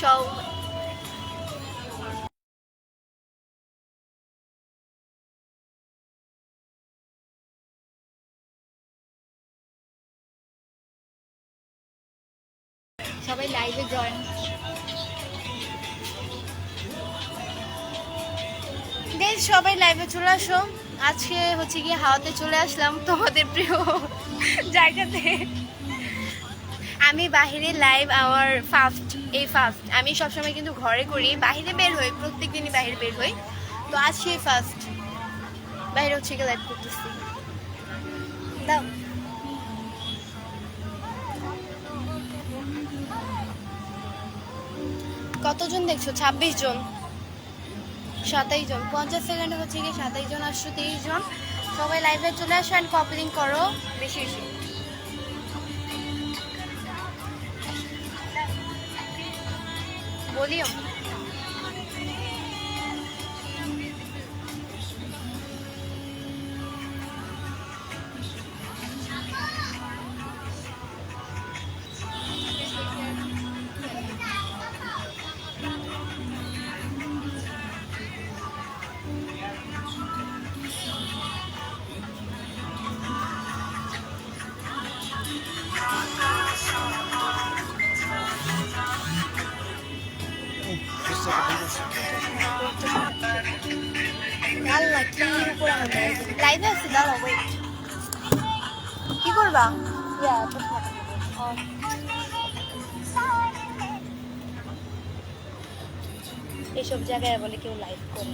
সব সবাই লাইভে জয়েন সবাই লাইভে চলে আসো। আজকে হচ্ছে গিয়ে হাওয়াতে চলে আসলাম তোমাদের প্রিয় জায়গাতে। আমি বাহিরে লাইভ আমার ফার্স্ট এই ফার্স্ট আমি সবসময় কিন্তু ঘরে করি, বাহিরে বের হই প্রত্যেক দিনই বাহিরে বের হই। তো আজ সেই ফার্স্ট বাইরে হচ্ছে গিয়ে লাইভ করতেছি। দাও। কতজন দেখছ? ছাব্বিশ জন। সাতাইশ জন। পঞ্চাশ সেকেন্ড হচ্ছে গিয়ে সাতাইশ জন আসছো তেইশ জন। সবাই লাইভে চলে আসো অ্যান্ড কপলিং করো। বেশি বেশি। বলিও আল্লাহ এইসব জায়গায় বলে কেউ লাইভ করে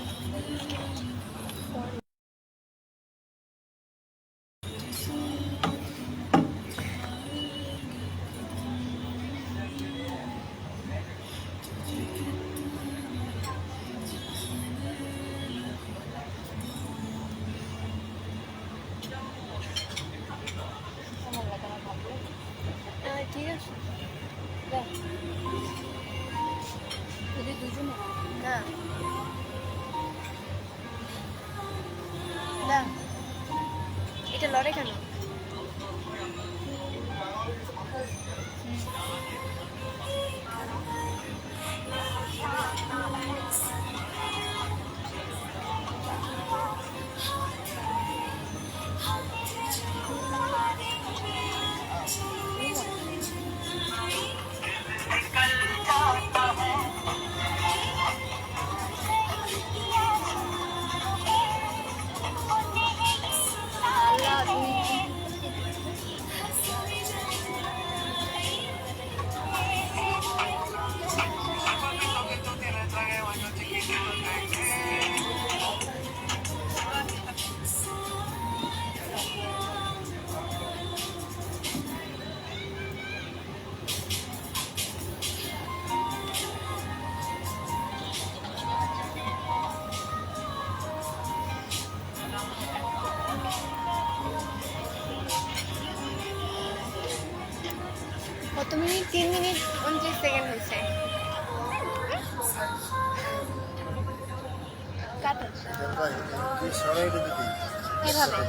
কীভাবে?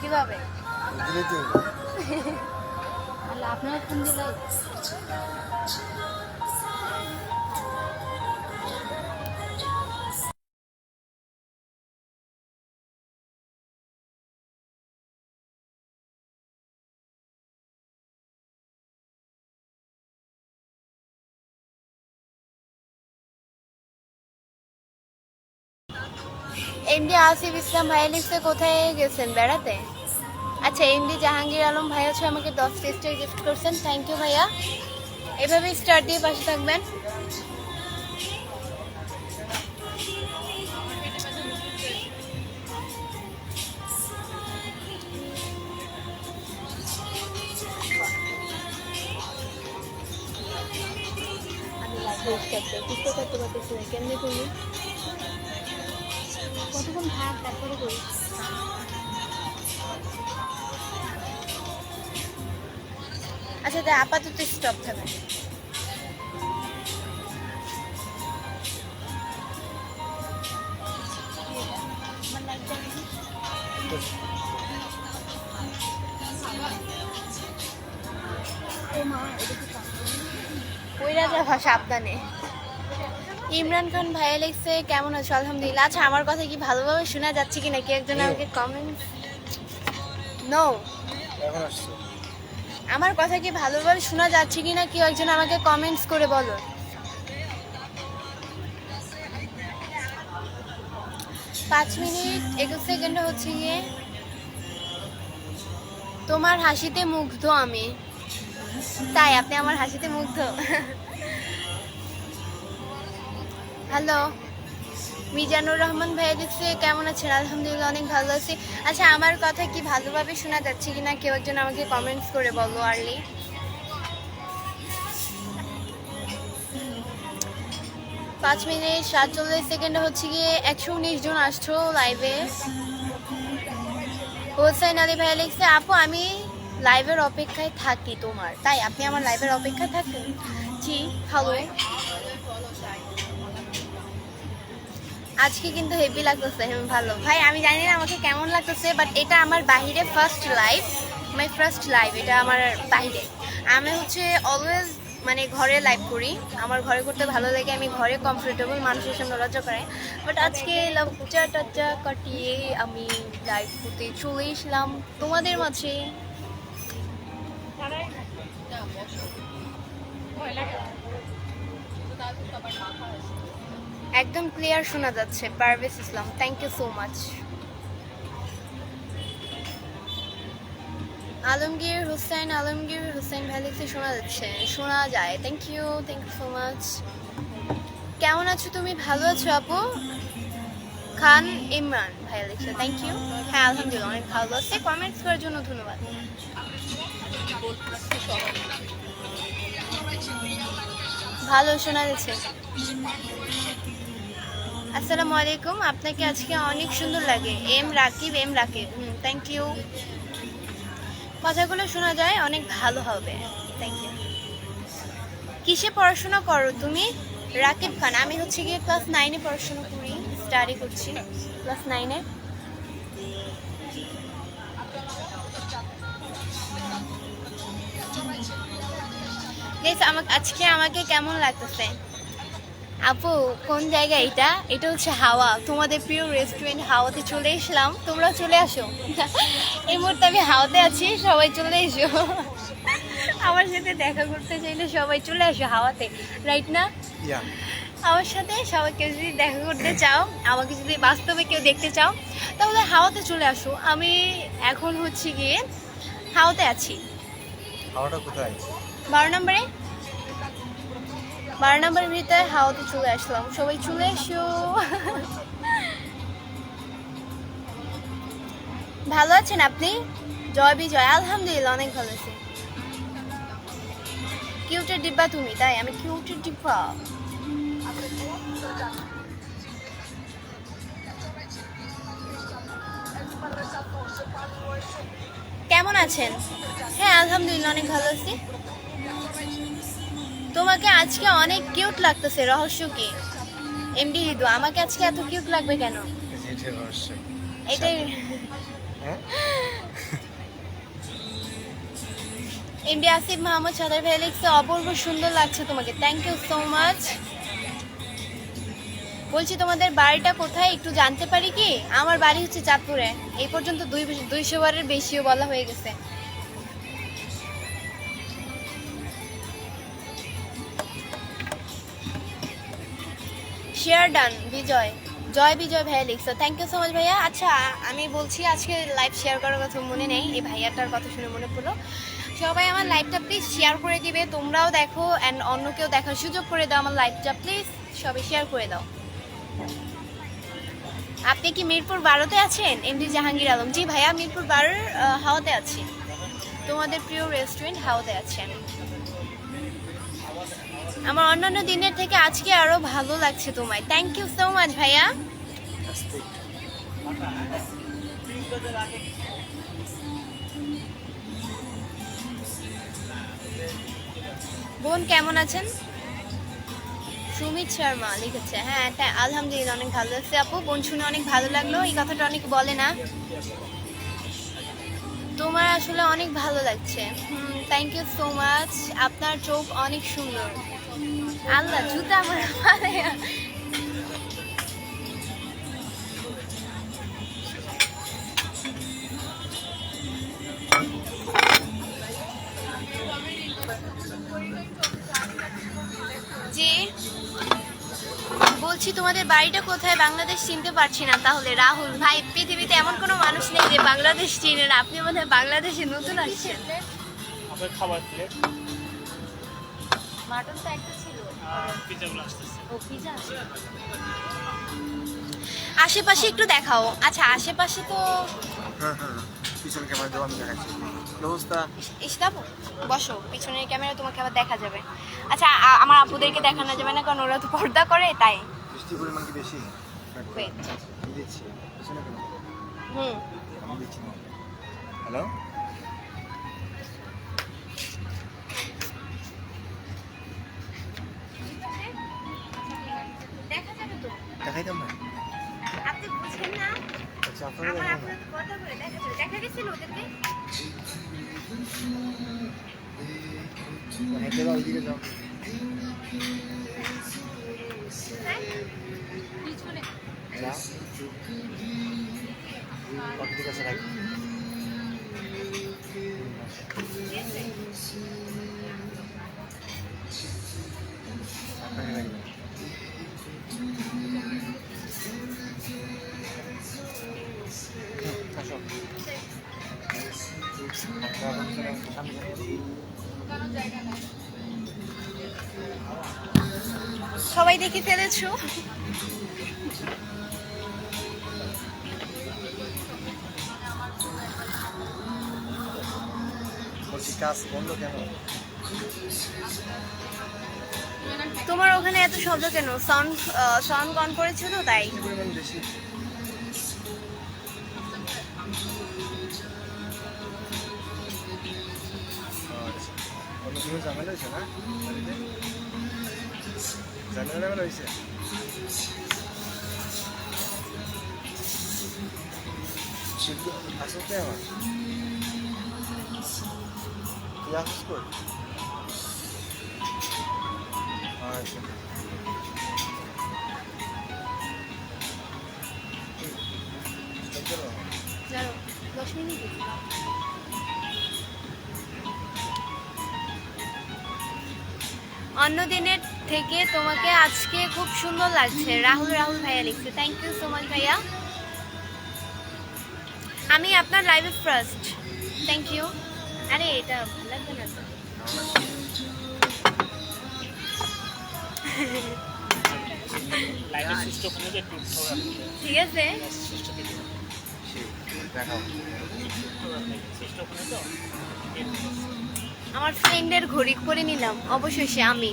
কীভাবে? আপনার ফোন দিলে এমডি আসিফ ইসলাম ভাইয়া লিখছে, কোথায় গেছেন বেড়াতে? আচ্ছা এমডি জাহাঙ্গীর আলম ভাইয়া হচ্ছে আমাকে দশ টেস্টের গিফট করছেন। থ্যাংক ইউ ভাইয়া। এভাবে স্টার দিয়ে পাশে থাকবেন। আমি লাগবে স্টার পারতেছি কেমনি করবি কতক্ষণ থাক তারপরে করি আচ্ছা তা আপাতত স্টপ থাকবে ও মা এটা কি পাগল? কইরা সাবধানে ইমরান খান ভাইয়া লিখছে কেমন আছো? আলহামদুলিল্লাহ। আচ্ছা আমার কথা কি ভালোভাবে শোনা যাচ্ছে কি নাকি একজন আমাকে কমেন্ট নো আমার কথা কি ভালোভাবে শোনা যাচ্ছে কি না কেউ একজন আমাকে কমেন্টস করে বলো। পাঁচ মিনিট একুশ সেকেন্ড হচ্ছে গিয়ে। তোমার হাসিতে মুগ্ধ আমি। তাই আপনি আমার হাসিতে মুগ্ধ। হ্যালো। মিজানুর রহমান ভাইয়া দেখছে, কেমন আছেন? আলহামদুলিল্লাহ, অনেক ভালো আছি। আচ্ছা আমার কথা কি ভালোভাবে শোনা যাচ্ছে কিনা কেউ একজন আমাকে কমেন্টস করে বলো, আর্লি। পাঁচ মিনিট সাতচল্লিশ সেকেন্ড হচ্ছে গিয়ে একশো উনিশ জন আসছো লাইভে হোসেন আলী ভাইয়া লিখছে, আপু, আমি লাইভের অপেক্ষায় থাকি তোমার। তাই, আপনি আমার লাইভের অপেক্ষায় থাকেন? জি ভালো আজকে কিন্তু হেভি লাগতেছে ভালো। ভাই, আমি জানি না আমাকে কেমন লাগতেছে বাট এটা আমার বাহিরে first live my first live এটা আমার বাহিরে। আমি হচ্ছে অলওয়েজ মানে ঘরে লাইভ করি। আমার ঘরে করতে ভালো লাগে, আমি ঘরে কমফোর্টেবল মানুষের সামনে লজ্জা করে। বাট আজকে লজ্জা টজ্জা কাটিয়ে আমি লাইভ করতে চলে এসলাম তোমাদের মাঝে। একদম ক্লিয়ার শোনা যাচ্ছে Parvez Islam thank you so much Alamgir Hussain Alamgir Hussain ভ্যালিতে শোনা যাচ্ছে, শোনা যায় thank you thank you so much কেমন আছো তুমি? ভালো আছো আপু? খান ইমরান ভাইয়া লিখছে থ্যাংক ইউ হ্যাঁ আলহামদুলিল্লাহ, অনেক ভালো আছে। কমেন্টস করার জন্য ধন্যবাদ। ভালো শোনা যাচ্ছে। আসসালামু আলাইকুম, আপনাকে আজকে অনেক সুন্দর লাগে। M Rakib M Rakib. Thank you কথাগুলো শোনা যায়, অনেক ভালো হবে। থ্যাংক ইউ কিসে পড়াশোনা করো তুমি? রাকিব খান। আমি হচ্ছে গিয়ে ক্লাস নাইনে পড়াশোনা করি স্টাডি করছি। ক্লাস নাইনে আমাকে আজকে আমাকে কেমন লাগতেছে? আপু কোন জায়গা এটা? এটা হচ্ছে হাওয়া। তোমাদের প্রিয় রেস্টুরেন্ট হাওয়াতে চলে এসলাম। তোমরা চলে আসো। এই মুহূর্তে আমি হাওয়াতে আছি সবাই চলে এসো। আমার সাথে দেখা করতে চাইলে সবাই চলে আসো হাওয়াতে রাইট না? আমার সাথে সবাই কেউ যদি দেখা করতে চাও আমাকে যদি বাস্তবে কেউ দেখতে চাও তাহলে হাওয়াতে চলে আসো। আমি এখন হচ্ছে গিয়ে হাওয়াতে আছি। হাওয়াটা কোথায়? বারো নম্বরে? বারো নম্বরের ভিতরে হাওয়াতে চলে আসলাম। সবাই চলে এসো। ভালো আছেন আপনি? জয় বিজয়। আলহামদুলিল্লাহ, অনেক ভালো আছি। কিউটের ডিব্বা তুমি, তাই? আমি কিউটের ডিব্বা। কেমন আছেন? হ্যাঁ আলহামদুলিল্লাহ, অনেক ভালো আছি। তোমাকে আজকে অনেক কিউট লাগতেছে রহস্য কি? এমডি হিদু আমাকে আজকে এত কিউট লাগবে কেন? এটাই। হ্যাঁ? এমডি আসিফ মাহমুদ সাদার ভাই লিখছে অপূর্ব সুন্দর লাগছে তোমাকে। থ্যাংক ইউ সো মাচ বলছি তোমাদের বাড়িটা কোথায়? একটু জানতে পারি কি? আমার বাড়ি হচ্ছে চাঁদপুরে। এই পর্যন্ত দুই দুইশো বারের বেশিও বলা হয়ে গেছে। শেয়ার ডান বিজয় জয় বিজয় ভাইয়া লিখছো থ্যাংক ইউ সো মাচ ভাইয়া আচ্ছা আমি বলছি আজকে লাইভ শেয়ার করার কথা মনে নেই। এই ভাইয়াটার কথা শুনে মনে পড়ল। সবাই আমার লাইভটা প্লিজ শেয়ার করে দিবে। তোমরাও দেখো অ্যান্ড অন্যকেও দেখার সুযোগ করে দাও আমার লাইভটা প্লিজ সবাই শেয়ার করে দাও। আপনি কি মিরপুর বারোতে আছেন? এমডি জাহাঙ্গীর আলম। জি ভাইয়া, মিরপুর বারোর হাওয়াতে আছি। তোমাদের প্রিয় রেস্টুরেন্ট হাওয়াতে আছি আমি। আমার অন্যান্য দিনের থেকে আজকে আরও ভালো লাগছে তোমায়। থ্যাংক ইউ সো মাচ ভাইয়া। বোন, কেমন আছেন? সুমিত শর্মা লিখেছে। হ্যাঁ তাই আলহামদুলিল্লাহ অনেক ভালো লাগছে আপু। বোন, শুনে অনেক ভালো লাগল। এই কথাটা অনেক বলে না। তোমার আসলে অনেক ভালো লাগছে। থ্যাংক ইউ সো মাচ আপনার চোখ অনেক সুন্দর। আল্লাহ জুতা জি বলছি তোমাদের বাড়িটা কোথায়? বাংলাদেশ চিনতে পারছি না তাহলে। রাহুল ভাই পৃথিবীতে এমন কোনো মানুষ নেই যে বাংলাদেশ চিনে না। আপনি মনে হয় বাংলাদেশে নতুন আসছেন। খাবার মাটন তো একটা ছিল। আশেপাশে একটু দেখাও। আচ্ছা আশেপাশে তো হ্যাঁ হ্যাঁ পিছনে ক্যামেরা দেবো আমি দেখাচ্ছি। কি অবস্থা এসে যাব? বসো পিছনের ক্যামেরা তোমাকে আবার দেখা যাবে। আচ্ছা আমার আপুদেরকে দেখানো যাবে না কারণ ওরা তো পর্দা করে তাই। বৃষ্টির পরিমাণ কি বেশি? হুম। হ্যালো দেখাইতাম না। আপনি বুঝেন না? আচ্ছা আপনারা না। কথা করে দেখা যাবে। দেখা ওদেরকে? হেঁটে যাও ওইদিকে যাও। হ্যাঁ? পিছনে। যা। পাখির কাছে রাখি আপনাকে রাখবেন সবাই দেখে ফেলেছো? বলছি কাজ বন্ধ কেন? তোমার ওখানে এত শব্দ কেন সাউন্ড সাউন্ড অন করেছ তো তাই কি আচ্ছা কোনো ঝামেলা হয়েছে না হয়েছে কে আমার তুই আসিস মিনিট অন্য দিনের থেকে তোমাকে আজকে খুব সুন্দর লাগছে। রাহুল রাহুল ভাইয়া লিখছে। থ্যাংক ইউ সো মাচ ভাইয়া। আমি আপনার লাইভে ফার্স্ট থ্যাংক ইউ আরে, এটা ভালো লাগবে না ঠিক আছে। আমার ফ্রেন্ডের ঘড়ি করে নিলাম। অবশেষে আমি।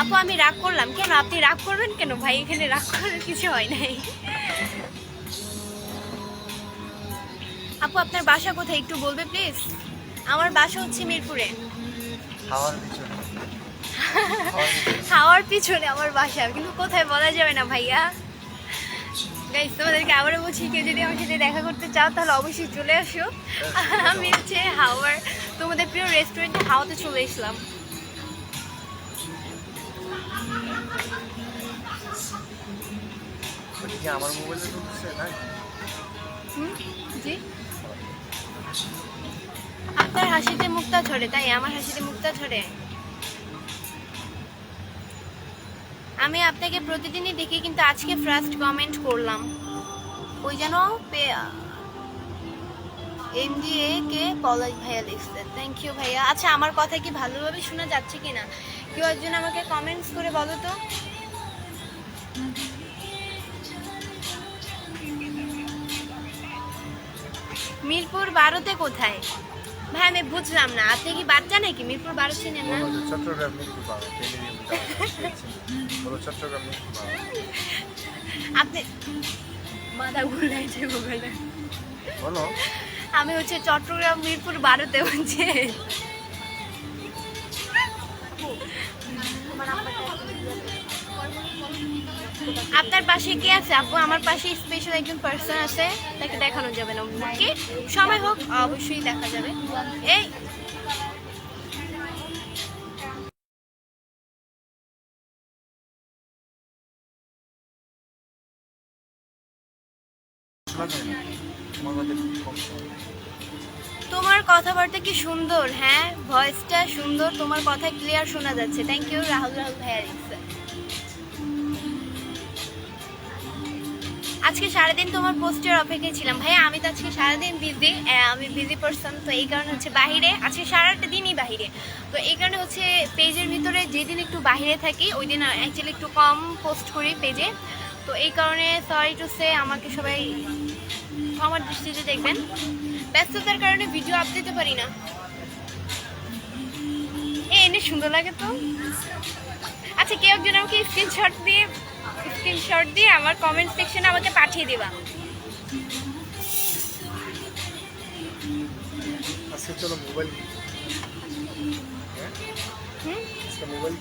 আপু, আমি রাগ করলাম। কেন? আপনি রাগ করবেন কেন? ভাই, এখানে রাগ করার কিছু হয় নাই। আপু আপনার বাসা কোথায়? একটু বলবে প্লিজ আমার বাসা হচ্ছে মিরপুরে। খাওয়ার পিছনে। আমার বাসা। কিন্তু কোথায় বলা যাবে না ভাইয়া। গাইস তোমাদেরকে আবারও বলছি কেউ যদি আমার সাথে দেখা করতে চাও তাহলে অবশ্যই চলে আসো। আমি হচ্ছে হাওয়ার তোমাদের প্রিয় রেস্টুরেন্টে হাওয়াতে চলে এসলাম। আমার মোবাইলে না জি? আপনার হাসিতে মুক্তা ঝরে, তাই আমার হাসিতে মুক্তা ঝরে? আমি আপনাকে প্রতিদিনই দেখি, কিন্তু আজকে ফার্স্ট কমেন্ট করলাম। ওই যেন এমডিএ কে পলাশ ভাইয়া লিখছে থ্যাংক ইউ ভাইয়া। আচ্ছা আমার কথা কি ভালোভাবে শোনা যাচ্ছে কিনা? কেউ একজন আমাকে কমেন্টস করে বলো তো? মিরপুর বারোতে কোথায়? ভাই আমি বুঝলাম না। আপনি কি বাচ্চা নাকি? মিরপুর বারো চিনেন না? চট্টগ্রাম মিরপুর পাওয়া বলো চট্টগ্রাম মিরপুর আপনি মাথা ঘুরাইছে মোবাইলে। বলো। আমি হচ্ছে চট্টগ্রাম মিরপুর বারোতে হচ্ছে। আমার আপনার পাশে কে আছে? আপু, আমার পাশে স্পেশাল একজন পার্সন আছে, তাকে দেখানো যাবে না। ওকে? সময় হোক, অবশ্যই দেখা যাবে। এই। তোমার কথাবার্তা কি সুন্দর হ্যাঁ? ভয়েসটা সুন্দর, তোমার কথা ক্লিয়ার শোনা যাচ্ছে। থ্যাংক ইউ রাহুল রাহুল ভাইয়া আজকে সারাদিন তোমার পোস্টের অপেক্ষায় ছিলাম। ভাইয়া, আমি তো আজকে সারাদিন বিজি আমি বিজি পারসন তো এই কারণে হচ্ছে বাইরে আজকে সারাটা দিনই বাইরে তো এই কারণে হচ্ছে পেজের ভিতরে যেদিন একটু বাইরে থাকি, ওই দিন অ্যাকচুয়ালি একটু কম পোস্ট করি পেজে। তো এই কারণে সরি টু সে আমাকে সবাই আমার দৃষ্টিতে দেখবেন। ব্যস্ততার কারণে ভিডিও আপ দিতে পারি না। এনে সুন্দর লাগে তো। আচ্ছা কেউ একজন আমাকে স্ক্রিনশট দিয়ে স্ক্রিনশট দিয়ে আমার কমেন্ট সেকশনে আমাকে পাঠিয়ে দিবা। আজকে চলো মোবাইল হুম? মোবাইল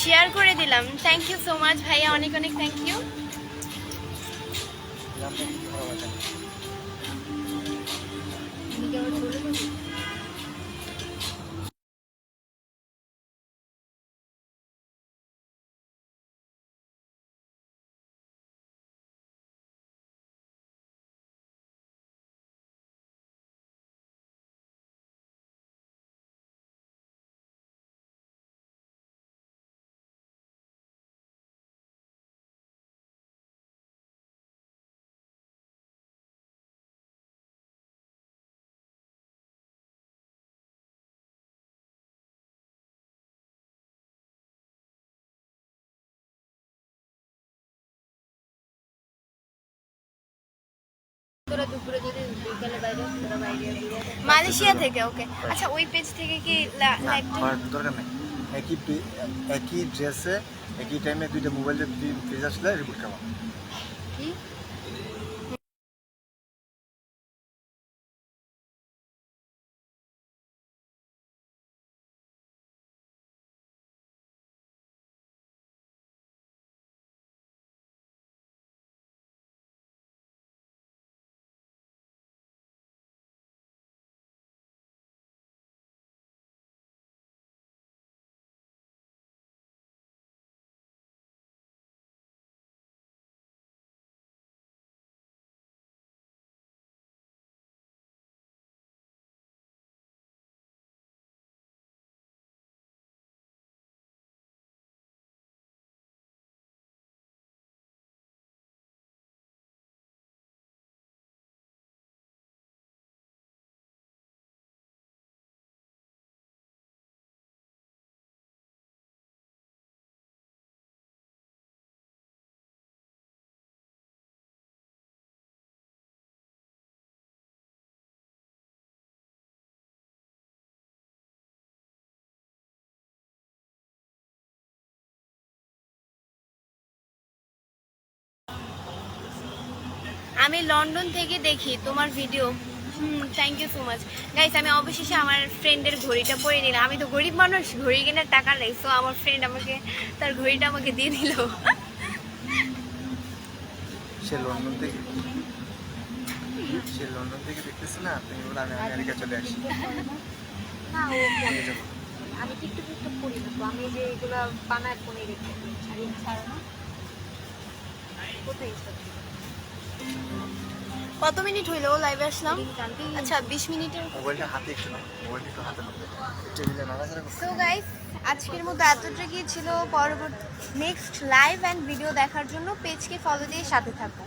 শেয়ার করে দিলাম। থ্যাংক ইউ সো মাচ ভাইয়া। অনেক অনেক থ্যাংক ইউ ছোট মালয়েশিয়া থেকে ওকে আচ্ছা ওই পেজ থেকে কি দরকার নেই। একই পে- একই ড্রেসে একই টাইমে দুইটা মোবাইলে ফ্রিজ আসলে রিপোর্ট খাওয়া কি? আমি লন্ডন থেকে দেখি তোমার video hmm thank you so much guys আমি অবশেষে আমার ফ্রেন্ডের ঘড়িটা পরে নিলাম। আমি তো গরিব মানুষ ঘড়ি কেনার টাকা নেই সো আমার ফ্রেন্ড আমাকে তার ঘড়িটা আমাকে দিয়ে দিল। সে লন্ডন থেকে সে লন্ডন থেকে দেখতেছে না? তুমি বলে আমি আমেরিকা চলে আসি। না ও আমি টিকটক টিকটক করি না তো আমি যে এগুলা বানায় ফোনে রেখে ছাড়া না। কোথায় ইচ্ছা কত মিনিট হইল লাইভে আসলাম? আচ্ছা বিশ মিনিটের মোবাইলটা হাতে একটু নাও মোবাইলটা একটু হাতে নাও। টেবিলে নাড়াচাড়া করতে সো গাইস আজকের মতো এতটুকুই ছিল? পরবর্তী নেক্সট লাইভ অ্যান্ড ভিডিও দেখার জন্য পেজকে ফলো দিয়ে সাথে থাকো।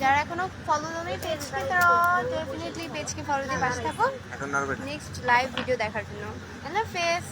যারা এখনও ফলো দেবে পেজকে তারা ডেফিনেটলি পেজকে ফলো দিয়ে পাশে থাকো। এখন নেক্সট লাইভ ভিডিও দেখার জন্য। আল্লাহ হাফেজ